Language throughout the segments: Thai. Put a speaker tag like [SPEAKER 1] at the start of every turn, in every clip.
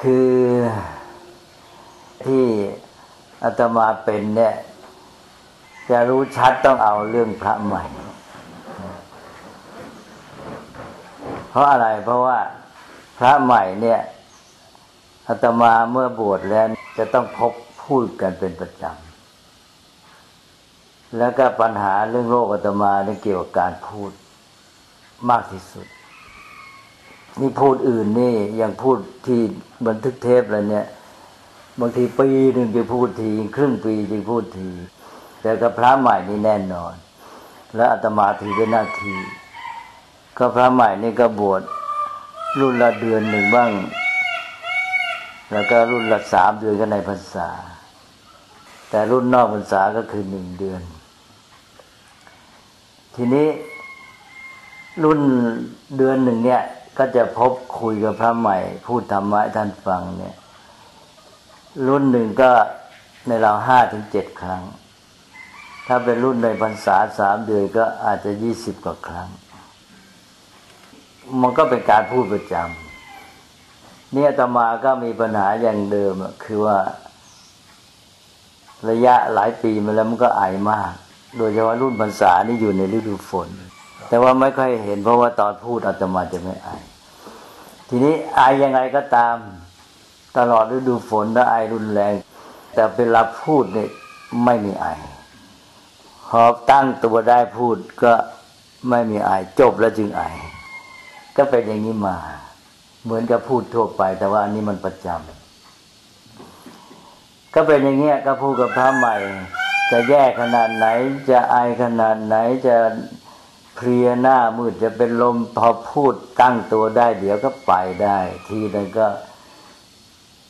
[SPEAKER 1] คือที่อาตมาเป็นเนี่ย จะรู้ชัดต้องเอาเรื่องพระใหม่ เพราะอะไรเพราะว่าพระใหม่เนี่ยอาตมาเมื่อบวชแล้วจะต้องพบพูดกันเป็นประจำ แล้วก็ปัญหาเรื่องโรคอาตมาเนี่ยเกี่ยวกับการพูดมากที่สุด นี่พูดอื่นนี่อยังพูดที่บันทึกเทปอะไรเนี่ย บางทีปีหนึ่งจะพูดทีครึ่งปีจะพูดที แต่กับพระใหม่นี่แน่นอน และอาตมาถือเป็นหน้าที่ก็พระใหม่นี่ก็บวชรุ่นละเดือนหนึ่งบ้าง แล้วก็รุ่นละสามเดือนก็ในพรรษา แต่รุ่นนอกพรรษาก็คือหนึ่งเดือน ทีนี้รุ่นเดือนหนึ่งเนี่ย ก็จะพบคุยกับพระใหม่ พูดธรรมะท่านฟังเนี่ย รุ่นหนึ่งก็ในเราห้าถึงเจ็ดครั้ง ถ้าเป็นรุ่นในพรรษาสามเดือนก็อาจจะยี่สิบกว่าครั้ง มันก็เป็นการพูดประจำเนี่ยตมาก็มีปัญหาอย่างเดิมคือว่า ระยะหลายปีมาแล้วมันก็ไอมาก โดยเฉพาะรุ่นพรรษานี่อยู่ในฤดูฝน แต่ว่าไม่ค่อยเห็น เพราะว่าตอนพูดอาตมาจะไม่อาย ทีนี้อายยังไงก็ตาม ตลอดฤดูฝนแล้วอายรุนแรง แต่เวลาพูดเนี่ยไม่มีอายพอตั้งตัวได้พูดก็ไม่มีอายจบแล้วจึงอายก็เป็นอย่างนี้มา เหมือนกับพูดทั่วไป แต่ว่าอันนี้มันประจำก็เป็นอย่างเงี้ยก็พูดกับพระใหม่ จะแย่ขนาดไหน จะอายขนาดไหนจะ เพลียหน้ามืดจะเป็นลมพอพูดตั้งตัวได้ เดี๋ยวก็ไปได้ ทีนึงก็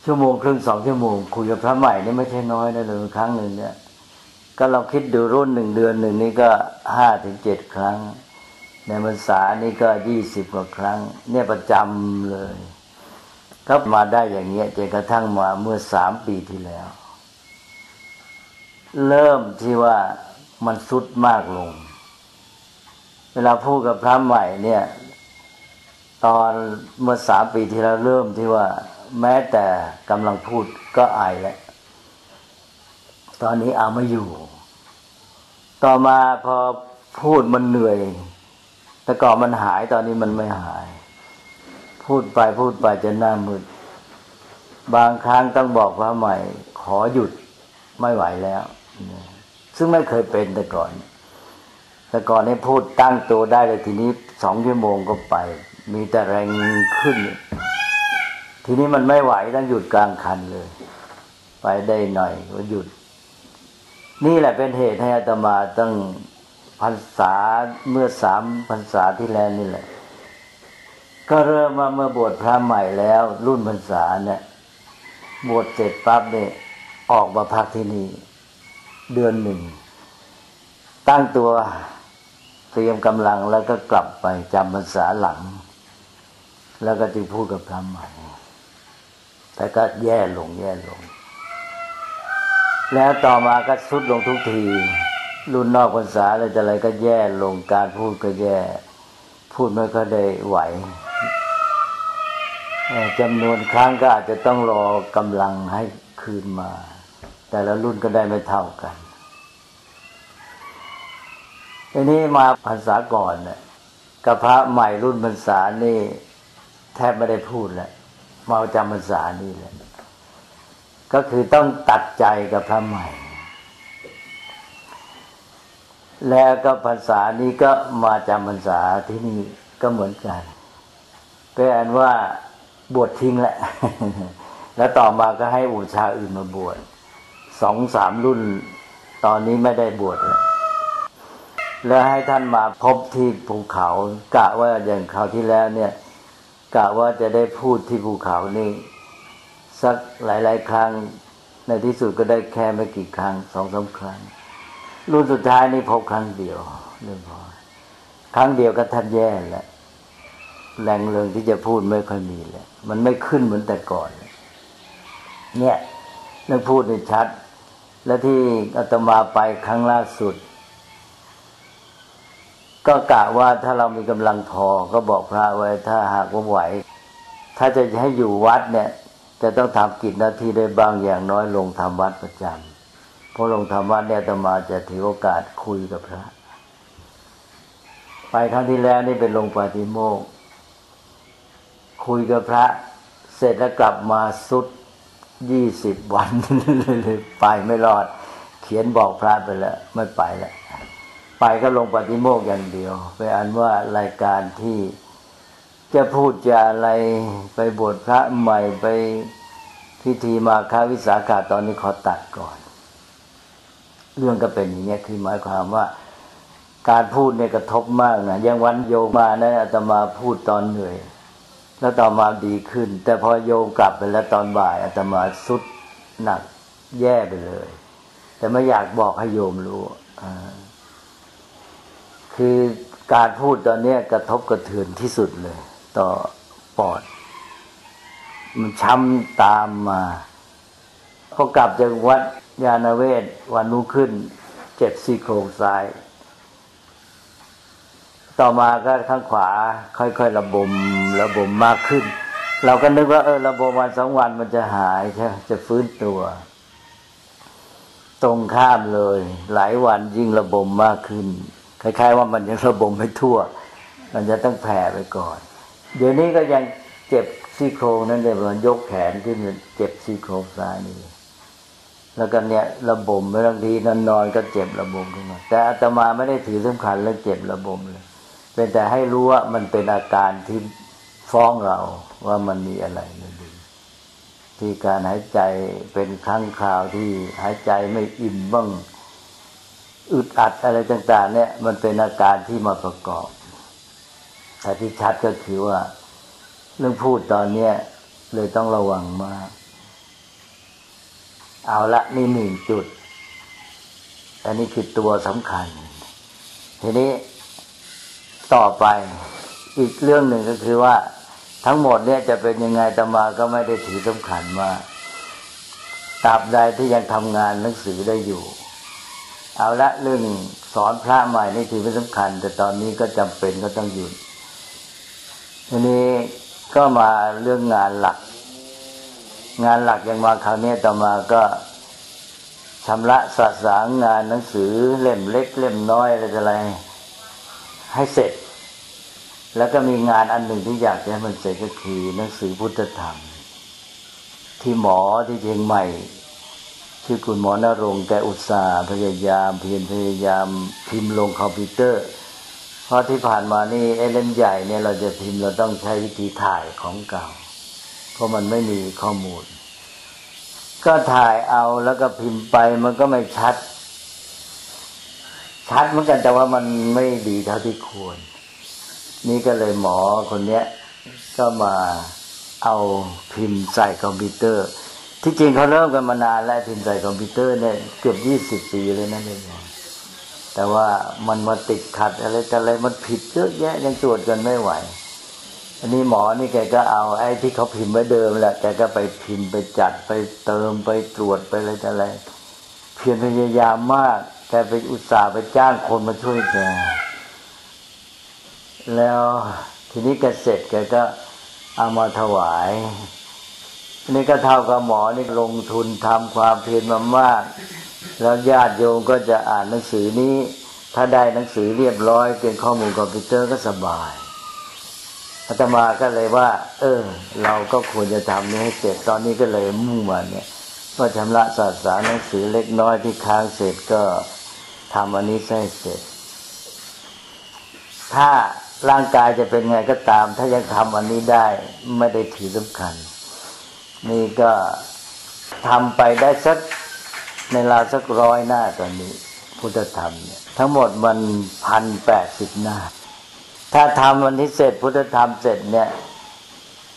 [SPEAKER 1] ชั่วโมงครึ่งสองชั่วโมงคุยกับพระใหม่นี่ไม่ใช่น้อยนะเลยครั้งหนึ่งเนี่ยก็เราคิดดูรุ่นหนึ่งเดือนหนึ่งนี่ก็ห้าถึงเจ็ดครั้ง ในพรรษานี่ก็ยี่สิบกว่าครั้ง เนี่ยประจำเลยก็มาได้อย่างเงี้ยจนกระทั่งมาเมื่อสามปีที่แล้ว เริ่มที่ว่ามันสุดมากลง เวลาพูดกับพระใหม่เนี่ย ตอนเมื่อสามปีที่เราเริ่มที่ว่า แม้แต่กำลังพูดก็อายแล้วตอนนี้เอาไม่อยู่ ต่อมาพอพูดมันเหนื่อย แต่ก่อนมันหายตอนนี้มันไม่หาย พูดไปพูดไปจะหน้ามืด บางครั้งต้องบอกพระใหม่ ขอหยุดไม่ไหวแล้ว ซึ่งไม่เคยเป็นแต่ก่อน แต่ก่อนนี้พูดตั้งตัวได้เลยทีนี้สองชั่วโมงก็ไป มีแต่แรงขึ้น ทีนี้มันไม่ไหวต้องหยุดกลางคันเลย ไปได้หน่อยก็หยุด นี่แหละเป็นเหตุให้อาตมาต้องพรรษาเมื่อสามพรรษาที่แล้วนี่แหละ ก็เริ่มมาเมื่อบวชพระใหม่แล้ว รุ่นพรรษาเนี่ยบวชเสร็จปั๊บเนี่ยออกมาพักที่นี่เดือนหนึ่ง ตั้งตัว เตรียมกำลังแล้วก็กลับไปจำภาษาหลัง แล้วก็จึงพูดกับพระใหม่แต่ก็แย่ลงแย่ลง แล้วต่อมาก็สุดลงทุกที รุ่นนอกภาษาอะไรจะอะไรก็แย่ลงการพูดก็แย่ พูดไม่ก็ได้ไหวจำนวนครั้งก็อาจจะต้องรอกำลังให้คืนมา แต่ละรุ่นก็ได้ไม่เท่ากัน ทีนี้มาภาษาก่อนเนี่ยกับพระใหม่รุ่นภาษานี่ แทบไม่ได้พูดแล้วมาจำภาษานี่แหละก็คือต้องตัดใจกับพระใหม่ แล้วก็ภาษานี้ก็มาจำภาษาที่นี่ก็เหมือนกันเป็นว่าบวชทิ้งแหละ แล้วต่อมาก็ให้อุชาอื่นมาบวชสองสามรุ่น ตอนนี้ไม่ได้บวชแล้ว แล้วให้ท่านมาพบที่ภูเขากะว่าอย่างคราวที่แล้วเนี่ยกะว่าจะได้พูดที่ภูเขานี่สักหลาย ๆ ครั้ง ในที่สุดก็ได้แค่ไม่กี่ครั้งสองสาครั้ง รุ่นสุดท้ายนี่พบครั้งเดียวเรื่องพอครั้งเดียวก็ทัดแย่แหละแรงเรืองที่จะพูดไม่ค่อยมีแล้วมันไม่ขึ้นเหมือนแต่ก่อน เนี่ยเรื่องพูดนี่ชัด และที่อาตมาไปครั้งล่าสุด ก็กะว่าถ้าเรามีกำลังพอก็บอกพระไว้ถ้าหากว่าไหว ถ้าจะให้อยู่วัดเนี่ยแต่ต้องทำกิจหน้าที่ได้บางอย่างน้อยลงทำวัดประจำเพราะลงทำวัดเนี่ยตมาจะถือโอกาสคุยกับพระ ไปครั้งที่แล้วนี่เป็นลงปาฏิโมกคุยกับพระเสร็จแล้วกลับมาสุดยี่สิบวันเลยไปไม่รอด เขียนบอกพระไปแล้ว ไม่ไปแล้ว ไปก็ลงปฏิโมกอย่างเดียวไปอันว่ารายการที่จะพูดจะอะไรไปบวชพระใหม่ไปพิธีมาคาวิสาขาตอนนี้ขอตัดก่อน เรื่องก็เป็นอย่างนี้คือหมายความว่า การพูดเนี่ยกระทบมากนะยังวันโยมานะอาตมาพูดตอนเหนื่อย แล้วต่อมาดีขึ้น แต่พอโยมกลับไปแล้วตอนบ่ายอาตมาสุดหนักแย่ไปเลย แต่ไม่อยากบอกให้โยมรู้ คือการพูดตอนนี้กระทบกระเทือนที่สุดเลย ต่อปอด มันช้ำตามมาพอกลับจากวัดยาณเวศวันนู้ขึ้น เจ็บซี่โครงซ้าย ต่อมาก็ข้างขวา ค่อยๆระบมระบมมากขึ้น เราก็นึกว่าเออระบมวันสองวันมันจะหายใช่จะฟื้นตัว ตรงข้ามเลย หลายวันยิ่งระบมมากขึ้น คล้ายๆว่ามันยังระบมไม่ทั่ว มันจะต้องแผ่ไปก่อน เดี๋ยวนี้ก็ยังเจ็บซี่โครงนั่นเลยมันยกแขนขึ้นเจ็บซี่โครงซ้ายนี่แล้วก็เนี่ยระบมบางทีนอนนอนก็เจ็บระบมขึ้นมาแต่อาตมาไม่ได้ถือสำคัญเรื่องเจ็บระบมเลยเป็นแต่ให้รู้ว่ามันเป็นอาการที่ฟ้องเราว่ามันมีอะไรไม่ดีที่การหายใจเป็นครั้งคราวที่หายใจไม่อิ่มบ้าง อึดอัดอะไรต่าง ๆ เนี่ย มันเป็นอาการที่มาประกอบแต่ที่ชัดก็คือว่า เรื่องพูดตอนเนี้ยเลยต้องระวังมาก เอาละนี่หนึ่งจุด อันนี้คือตัวสำคัญ ทีนี้ต่อไปอีกเรื่องหนึ่งก็คือว่า ทั้งหมดเนี่ยจะเป็นยังไงตมาก็ไม่ได้ถือสำคัญว่าตราบใดที่ยังทำงานหนังสือได้อยู่ เอาละเรื่องสอนพระใหม่นี่ถือเป็นสำคัญ แต่ตอนนี้ก็จำเป็นก็ต้องหยุดทีนี้ก็มาเรื่องงานหลัก งานหลักอย่างมาคราวนี้ต่อมาก็ชำระสะสางงานหนังสือเล่มเล็ก เล่มน้อยอะไรอะไร ให้เสร็จ แล้วก็มีงานอันหนึ่งที่อยากจะให้มันเสร็จก็คือหนังสือพุทธธรรม ที่หมอที่เชียงใหม่ ชื่อคุณหมอนรงแกอุตสาห์พยายามเพียรพยายามพิมพ์ลงคอมพิวเตอร์ เพราะที่ผ่านมานี่เอเลนใหญ่เนี่ยเราจะพิมพ์เราต้องใช้วิธีถ่ายของเก่า เพราะมันไม่มีข้อมูล ก็ถ่ายเอาแล้วก็พิมพ์ไปมันก็ไม่ชัด ชัดเหมือนกันแต่ว่ามันไม่ดีเท่าที่ควร นี่ก็เลยหมอคนเนี้ยก็มาเอาพิมพ์ใส่คอมพิวเตอร์ ที่จริงเขาเริ่มกันมานานแล้วพิมพ์ใส่คอมพิวเตอร์เนี่ยเกือบยี่สิบปีเลยนั่นเองแต่ว่ามันมาติดขัดอะไรแต่อะไรมันผิดเยอะแยะยังตรวจกันไม่ไหว อันนี้หมอนี่แกก็เอาไอ้ที่เขาพิมพ์ไว้เดิมแหละแกก็ไปพิมพ์ไปจัดไปเติมไปตรวจไปอะไรแต่อะไรเพียรพยายามมากแกไปอุตส่าห์ไปจ้างคนมาช่วยแกแล้วทีนี้แกเสร็จแกก็เอามาถวาย นี่ก็เท่ากับหมอนี่ลงทุนทำความเพียรมามาก แล้วญาติโยมก็จะอ่านหนังสือนี้ ถ้าได้หนังสือเรียบร้อย เป็นข้อมูลคอมพิวเตอร์ก็สบายอาตมาก็เลยว่า เออ เราก็ควรจะทำนี้ให้เสร็จตอนนี้ก็เลยมุ่งมาเนี่ยก็ชำระศาสนาหนังสือเล็กน้อยที่ค้างเสร็จก็ทำอันนี้ให้เสร็จ ถ้าร่างกายจะเป็นไงก็ตาม ถ้ายังทำอันนี้ได้ไม่ได้ถือสำคัญ นี่ก็ทำไปได้สักในราวสักร้อยหน้าตอนนี้ พุทธธรรมเนี่ยทั้งหมดมันพันแปดสิบหน้า ถ้าทำวันนี้เสร็จพุทธธรรมเสร็จเนี่ย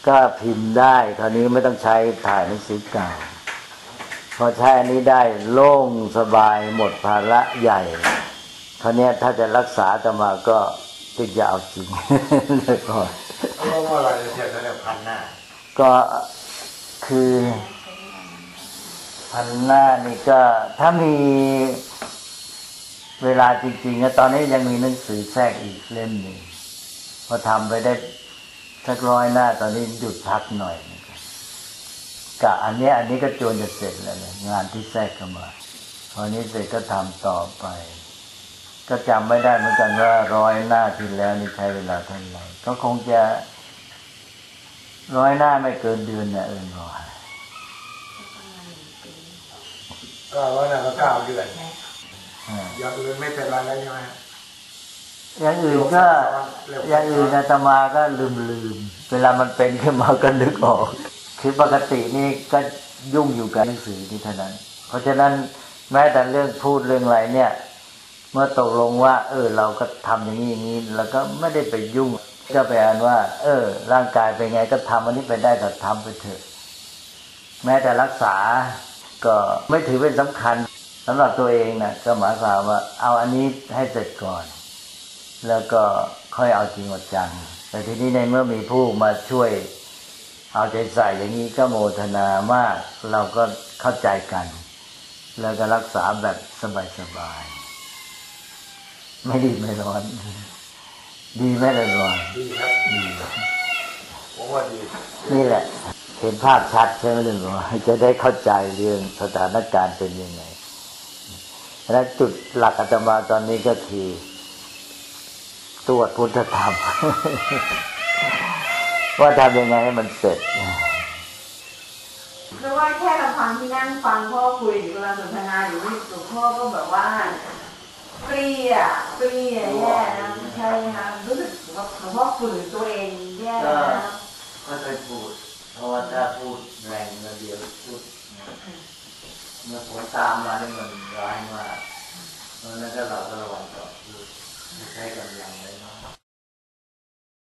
[SPEAKER 1] ก็พิมพ์ได้คราวนี้ไม่ต้องใช้ถ่ายหนังสือเก่าพอใช้อันนี้ได้โล่งสบายหมดภาระใหญ่คราวนี้ถ้าจะรักษาตมาก็ติดยาวจริงเลยก่อน
[SPEAKER 2] เมื่อไรจะเสร็จแล้วพันหน้า
[SPEAKER 1] ก็ คือพันหน้านี่ก็ถ้ามีเวลาจริงๆนะตอนนี้ยังมีหนังสือแทรกอีกเล่มหนึ่งพอทำไปได้สักร้อยหน้า ตอนนี้หยุดพักหน่อยกะอันนี้อันนี้ก็จวนจะเสร็จแล้วเนี่ยงานที่แทรกเข้ามาพอนี้เสร็จก็ทำต่อไป ก็จำไม่ได้เหมือนกันว่าร้อยหน้าที่แล้วนี่ใช้เวลาเท่าไหร่ก็คงจะ ร้อยหน้าไม่เกินเดือนเนี่ยเออร้อย
[SPEAKER 2] ก็ว่าน่ะก็เก้าเดือน
[SPEAKER 1] อ่า
[SPEAKER 2] อย่างอื่นไม่เป็นไรแล้วใช่ไหม
[SPEAKER 1] อย่างอื่นก็อย่างอื่นอาตมาก็ลืมลืมๆเวลามันเป็นขึ้นมาก็นึกออกคือปกตินี่ก็ยุ่งอยู่กับหนังสือนี่เท่านั้น เพราะฉะนั้นแม้แต่เรื่องพูดเรื่องอะไรเนี่ย เมื่อตกลงว่า เออ เราก็ทำอย่างนี้อย่างนี้ แล้วก็ไม่ได้ไปยุ่ง ก็ไปอ่านว่า เออ ร่างกายเป็นไงก็ทำอันนี้ไปได้ก็ทำไปเถอะ แม้แต่รักษาก็ไม่ถือเป็นสำคัญสำหรับตัวเองนะก็หมายความว่า เอาอันนี้ให้เสร็จก่อน แล้วก็ค่อยเอาจริงเอาจัง แต่ทีนี้ในเมื่อมีผู้มาช่วย เอาใจใส่อย่างนี้ก็โมทนามาก เราก็เข้าใจกัน แล้วก็รักษาแบบสบายๆไม่ดีไม่ร้อน ดีไหมล่ะร้อน
[SPEAKER 2] ดีครับ
[SPEAKER 1] ดี
[SPEAKER 2] ผมว่าดี
[SPEAKER 1] นี่แหละ เห็นภาพชัดใช่ไหมล่ะร้อนจะได้เข้าใจเรื่องสถานการณ์เป็นยังไงและจุดหลักอาตมาตอนนี้ก็คือตรวจพุทธธรรม ว่าทำยังไงให้มันเสร็จ
[SPEAKER 3] เพราะว่าแค่ลำพังที่นั่งฟังพ่อคุยหรือเวลาสนทนาอยู่นี่หลวงพ่อก็แบบว่าเปรี้ยเปรี้ยแย่นะ ใช่ค่ะรู้สึกว่าหลวงพ่อฝืนตัวเองแย่นะ
[SPEAKER 1] ก็เคยพูดเพราะว่าถ้าพูดแรงเงินเดียวพูดเมื่อผลตามมาเนี่ยมันร้ายมากเพราะฉะนั้นก็เราก็ระวังต่อพูดใช้กำลังไว้มาก